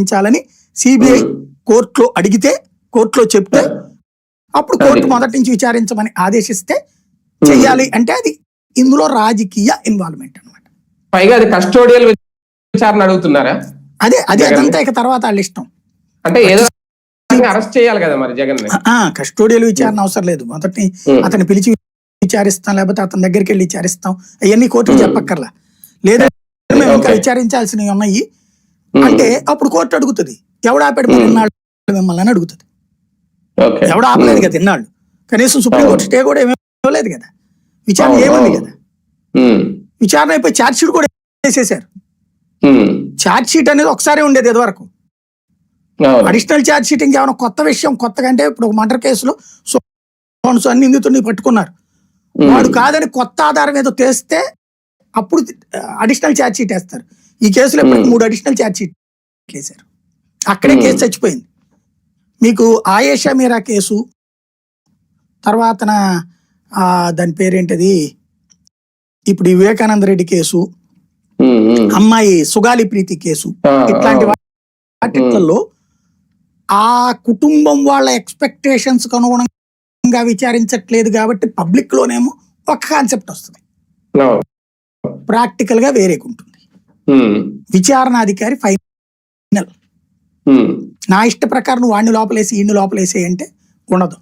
విచారించాలని CBI కోర్టులో అడిగితే కోర్టులో చెప్తే అప్పుడు కోర్టు. మొదటి నుంచి విచారించమని ఆదేశిస్తే చెయ్యాలి అంటే అది ఇందులో రాజకీయ ఇన్వాల్వ్మెంట్ అన్నమాట. పైగా అది కస్టోడియల్ విచారణ అడుగుతున్నారా? అదే అదే అదంతా ఇక తర్వాత వాళ్ళ ఇష్టం. అంటే ఏదో అరెస్ట్ చేయాలి కదా మరి జగన్ కస్టోడియల్ విచారణ అవసరం లేదు. మొదటి. అతన్ని పిలిచి విచారిస్తాం లేకపోతే అతని దగ్గరికి వెళ్ళి విచారిస్తాం. అవన్నీ కోర్టుకు. చెప్పక్కర్లా. లేదా మేము ఇంకా. విచారించాల్సినవి ఉన్నాయి. అంటే అప్పుడు కోర్టు అడుగుతుంది ఎవడు ఆపాడు మీరు Hmm. మిమ్మల్ని అని అడుగుతుంది. ఎవడు ఆపలేదు కదా ఇన్నాళ్ళు? కనీసం సుప్రీంకోర్టు స్టే కూడా ఏమీ ఇవ్వలేదు కదా. విచారణ అవును, ఏముంది. కదా? విచారణ అయిపోయి ఛార్జ్ షీట్ కూడా వేసేసారు. ఛార్జ్ షీట్ అనేది ఒకసారి ఉండేది ఇదివరకు. అడిషనల్ ఛార్జ్ షీట్ ఇంకేమైనా కొత్త విషయం కొత్తగా అంటే ఇప్పుడు ఒక మర్డర్ కేసులో సో సో అన్ని నిందితుడిని పట్టుకున్నారు. వాడు కాదని కొత్త ఆధారం ఏదో తెస్తే అప్పుడు అడిషనల్ ఛార్జ్ షీట్ వేస్తారు. ఈ కేసులో ఇప్పటికి Hmm. మూడు అడిషనల్ ఛార్జ్ షీట్ వేశారు. అక్కడే Hmm. కేసు చచ్చిపోయింది. మీకు ఆయేషా మీరా కేసు తర్వాత దాని పేరేంటది? ఇప్పుడు ఈ వివేకానంద రెడ్డి కేసు అమ్మాయి సుగాలి ప్రీతి కేసు ఇట్లాంటి వాటిల్లో ఆ కుటుంబం వాళ్ళ ఎక్స్పెక్టేషన్స్ అనుగుణంగా విచారించట్లేదు కాబట్టి పబ్లిక్ లోనేమో ఒక కాన్సెప్ట్ వస్తుంది. ప్రాక్టికల్గా వేరేగా ఉంటుంది విచారణాధికారి ఫైనల్. నా ఇష్ట ప్రకారం నువ్వు వాడిని లోపలేసి ఈయన్ని లోపలేసి అంటే ఉండదు.